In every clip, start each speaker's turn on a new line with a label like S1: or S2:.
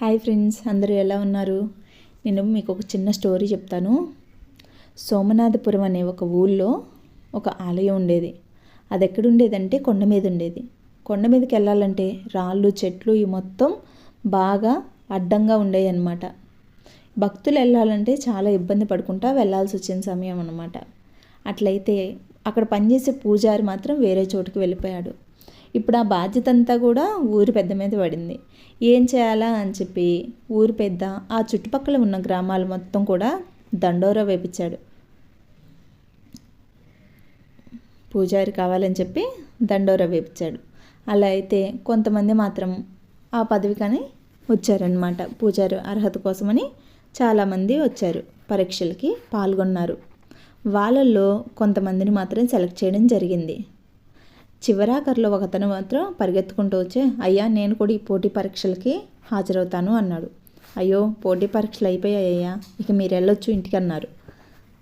S1: Hi friends అందరూ ఎలా ఉన్నారు? నేను మీకు ఒక చిన్న స్టోరీ చెప్తాను. సోమనాథపురం అనే ఒక ఊళ్ళో ఒక ఆలయం ఉండేది. అది ఎక్కడ ఉండేదంటే కొండ మీద ఉండేది. కొండ మీదకి వెళ్ళాలంటే రాళ్ళు చెట్లు ఈ మొత్తం బాగా అడ్డంగా ఉండేవి అన్నమాట భక్తులు వెళ్ళాలంటే చాలా ఇబ్బంది పడుకుంటా వెళ్ళాల్సి వచ్చిన సమయం అనమాట అట్లయితే అక్కడ పనిచేసే పూజారి మాత్రం వేరే చోటుకి వెళ్ళిపోయాడు. ఇప్పుడు ఆ బాధ్యత అంతా కూడా ఊరి పెద్ద మీద పడింది. ఏం చేయాలా అని చెప్పి ఊరి పెద్ద ఆ చుట్టుపక్కల ఉన్న గ్రామాలు మొత్తం కూడా దండోరా వేపించాడు. పూజారి కావాలని చెప్పి దండోరా వేపించాడు. అలా అయితే కొంతమంది మాత్రం ఆ పదవికని వచ్చారనమాట పూజారి అర్హత కోసమని చాలామంది వచ్చారు. పరీక్షలకి పాల్గొన్నారు. వాళ్ళల్లో కొంతమందిని మాత్రం సెలెక్ట్ చేయడం జరిగింది. చివరాఖరిలో ఒకతను మాత్రం పరిగెత్తుకుంటూ వచ్చి అయ్యా నేను కూడా ఈ పోటీ పరీక్షలకి హాజరవుతాను అన్నాడు. అయ్యో పోటీ పరీక్షలు అయిపోయాయ్యా ఇక మీరు వెళ్ళొచ్చు ఇంటికి అన్నారు.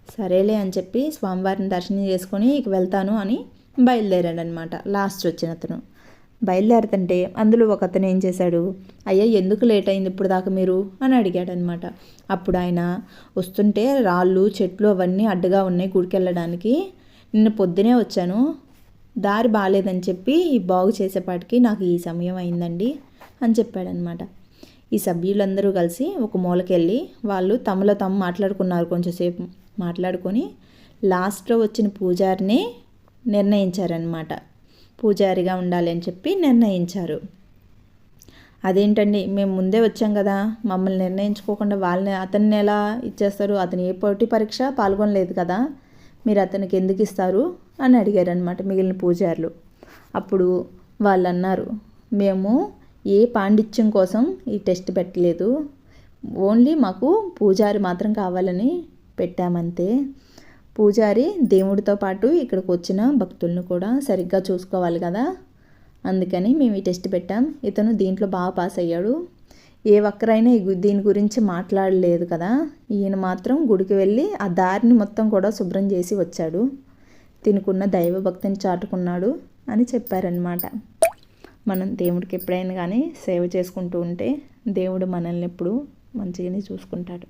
S1: సరేలే అని చెప్పి స్వామివారిని దర్శనం చేసుకొని ఇక వెళ్తాను అని బయలుదేరాడు అనమాట లాస్ట్ వచ్చిన అతను. బయలుదేరుతుంటే అందులో ఒక అతను ఏం చేశాడు అయ్యా ఎందుకు లేట్ అయింది ఇప్పుడు దాకా మీరు? అని అడిగాడు అనమాట అప్పుడు ఆయన వస్తుంటే రాళ్ళు చెట్లు అవన్నీ అడ్డుగా ఉన్నాయి గుడికి వెళ్ళడానికి నిన్న పొద్దునే వచ్చాను దారి బాగాలేదని చెప్పి బాగు చేసేపాటికి నాకు ఈ సమయం అయిందండి అని చెప్పాడనమాట. ఈ సభ్యులందరూ కలిసి ఒక మూలకెళ్ళి వాళ్ళు తమలో తమ మాట్లాడుకున్నారు కొంచెంసేపు మాట్లాడుకొని లాస్ట్లో వచ్చిన పూజారిని నిర్ణయించారనమాట. పూజారిగా ఉండాలి అని చెప్పి నిర్ణయించారు. అదేంటండి మేము ముందే వచ్చాం కదా. మమ్మల్ని నిర్ణయించుకోకుండా వాళ్ళని అతన్ని ఎలా ఇచ్చేస్తారు? అతను ఏ పోటీ పరీక్ష పాల్గొనలేదు కదా. మీరు అతనికి ఎందుకు ఇస్తారు? అని అడిగారనమాట మిగిలిన పూజారులు. అప్పుడు వాళ్ళు అన్నారు మేము ఏ పాండిత్యం కోసం ఈ టెస్ట్ పెట్టలేదు? ఓన్లీ మాకు పూజారి మాత్రం కావాలని పెట్టామంతే. పూజారి దేవుడితో పాటు ఇక్కడికి వచ్చిన భక్తులను కూడా సరిగ్గా చూసుకోవాలి కదా? అందుకని మేము ఈ టెస్ట్ పెట్టాం. ఇతను దీంట్లో బాగా పాస్ అయ్యాడు. ఏ ఒక్కరైనా దీని గురించి మాట్లాడలేదు కదా. ఈయన మాత్రం గుడికి వెళ్ళి ఆ దారిని మొత్తం కూడా శుభ్రం చేసి వచ్చాడు. తినుకున్న దైవభక్తిని చాటుకున్నాడు అని చెప్పారనమాట మనం దేవుడికి ఎప్పుడైనా కానీ సేవ చేసుకుంటూ ఉంటే దేవుడు మనల్ని ఎప్పుడు మంచిగానే చూసుకుంటాడు.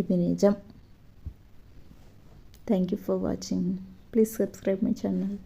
S1: ఇది నిజం. Thank you for watching please subscribe my channel